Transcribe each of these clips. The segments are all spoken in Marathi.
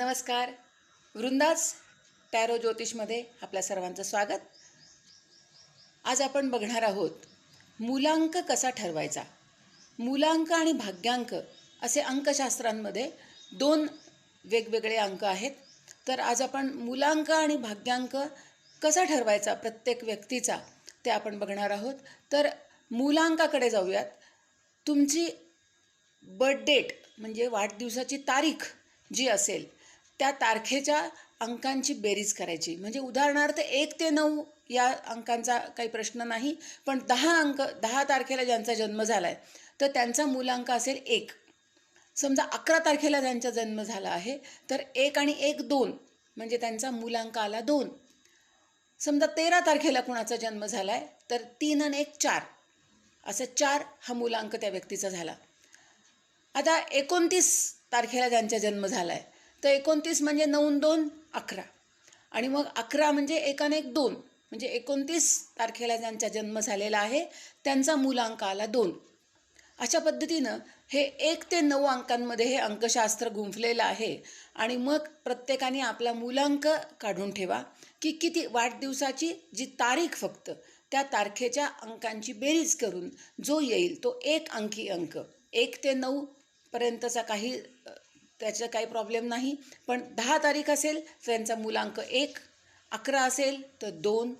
नमस्कार. वृंदास टॅरो ज्योतिषमध्ये आपल्या सर्वांचं स्वागत. आज आपण बघणार आहोत मूलांक कसा ठरवायचा? मूलांक आणि भाग्यांक असे अंकशास्त्रांमध्ये दोन वेगवेगळे अंक आहेत. तर आज आपण मूलांक आणि भाग्यांक कसा ठरवायचा प्रत्येक व्यक्तीचा ते आपण बघणार आहोत. तर मूलांकाकडे जाऊयात. तुमची बर्थ डेट म्हणजे वाढदिवसाची तारीख जी असेल त्या तारखेच्या अंकांची बेरीज करायची. म्हणजे उदाहरणार्थ एक ते नऊ या अंकांचा काही प्रश्न नाही पण दहा अंक दहा तारखेला ज्यांचा जन्म झाला आहे तर त्यांचा मूलांक असेल एक. समजा अकरा तारखेला ज्यांचा जन्म झाला आहे तर एक आणि एक दोन म्हणजे त्यांचा मूलांक आला दोन. समजा तेरा तारखेला कुणाचा जन्म झाला आहे तर तीन आणि एक चार. असं चार हा मूलांक त्या व्यक्तीचा झाला. आता एकोणतीस तारखेला ज्यांचा जन्म झाला आहे तर एकोणतीस म्हणजे नऊ दोन अकरा. आणि मग अकरा म्हणजे एकाने एक दोन. म्हणजे एकोणतीस तारखेला ज्यांचा जन्म झालेला आहे त्यांचा मूलांक आला दोन. अशा पद्धतीनं हे एक ते नऊ अंकांमध्ये हे अंकशास्त्र गुंफलेलं आहे. आणि मग प्रत्येकाने आपला मूलांक काढून ठेवा की किती वाढदिवसाची जी तारीख फक्त त्या तारखेच्या अंकांची बेरीज करून जो येईल तो एक अंकी अंक. एक ते नऊ पर्यंतचा काही त्याचं काही प्रॉब्लेम नाही. पण दहा तारीख असेल तर त्यांचा मुलांक एक अकरा असेल तर दोन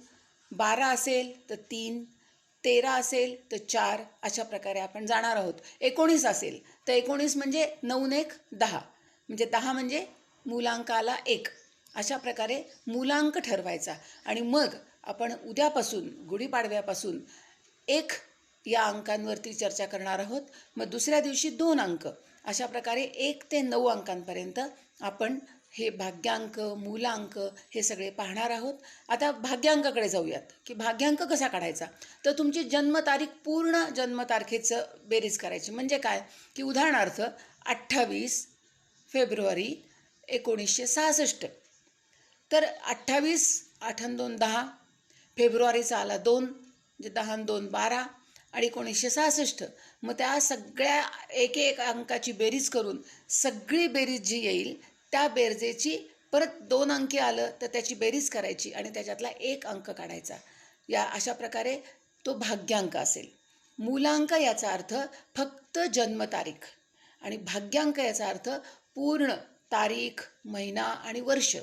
बारा असेल तर तीन तेरा असेल तर चार अशा प्रकारे आपण जाणार आहोत. एकोणीस असेल तर एकोणीस म्हणजे नऊन एक दहा. म्हणजे दहा म्हणजे मुलांकाला एक. अशा प्रकारे मुलांक ठरवायचा. आणि मग आपण उद्यापासून गुढीपाडव्यापासून एक या अंकांवरती चर्चा करणार आहोत. मग दुसऱ्या दिवशी दोन अंक. अशा प्रकारे एक ते नऊ अंकांपर्यंत आपण हे भाग्यांक मूलांक हे सगळे पाहणार आहोत. आता भाग्यांकाकडे जाऊयात. की भाग्यांक कसा काढायचा? तर तुमची जन्मतारीख पूर्ण जन्मतारखेचं बेरीज करायची. म्हणजे काय? की उदाहरणार्थ अठ्ठावीस फेब्रुवारी एकोणीसशे सहासष्ट. तर अठ्ठावीस आठ दोन दहा फेब्रुवारीचा आला दोन म्हणजे दहा दोन बारा आणि एकोणीसशे सहासष्ट. मग त्या सगळ्या एक एक अंकाची बेरीज करून सगळी बेरीज जी येईल त्या बेरजेची परत दोन अंकी आलं तर त्याची बेरीज करायची आणि त्याच्यातला एक अंक काढायचा. या अशा प्रकारे तो भाग्यांक असेल. मूलांक याचा अर्थ फक्त जन्मतारीख. आणि भाग्यांक याचा अर्थ पूर्ण तारीख महिना आणि वर्ष.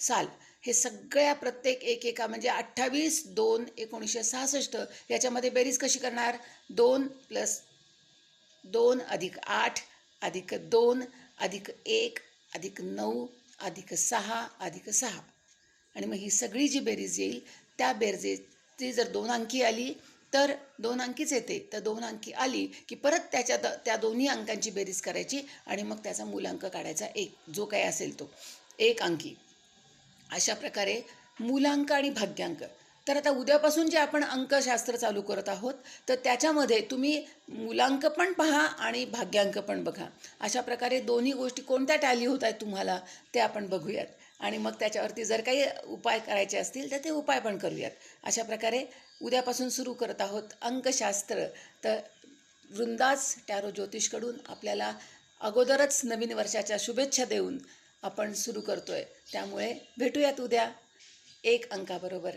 साल. हे सगळ्या प्रत्येक एकेका म्हणजे अठ्ठावीस दोन एकोणीसशे सहासष्ट याच्यामध्ये बेरीज कशी करणार? दोन प्लस दोन अधिक आठ अधिक दोन अधिक एक अधिक नऊ अधिक सहा अधिक सहा. आणि मग ही सगळी जी बेरीज येईल त्या बेरजेची जर दोन अंकी आली तर दोन अंकीच येते. तर दोन अंकी आली की परत त्याच्या द त्या दोन्ही अंकांची बेरीज करायची आणि मग त्याचा मूलांक काढायचा एक जो काय असेल तो. एक अंकी. अशा प्रकारे मूलांक आणि भाग्यांक. तर आता उद्यापासून जे आपण अंकशास्त्र चालू करत आहोत तर त्याच्यामध्ये तुम्ही मूलांक पण पहा आणि भाग्यांक पण बघा. अशा प्रकारे दोन्ही गोष्टी कोणत्या टॅली होत आहेत तुम्हाला ते आपण बघूयात. आणि मग त्याच्यावरती जर काही उपाय करायचे असतील तर ते उपाय पण करूयात. अशा प्रकारे उद्यापासून सुरू करत आहोत अंकशास्त्र. तर वृंदाज टॅरो ज्योतिषकडून आपल्याला अगोदरच नवीन वर्षाच्या शुभेच्छा देऊन आपण सुरू करतो आहे त्यामुळे भेटूयात उद्या एक अंकाबरोबर.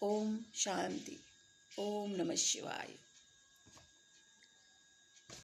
ओम शांती. ओम नम शिवाय.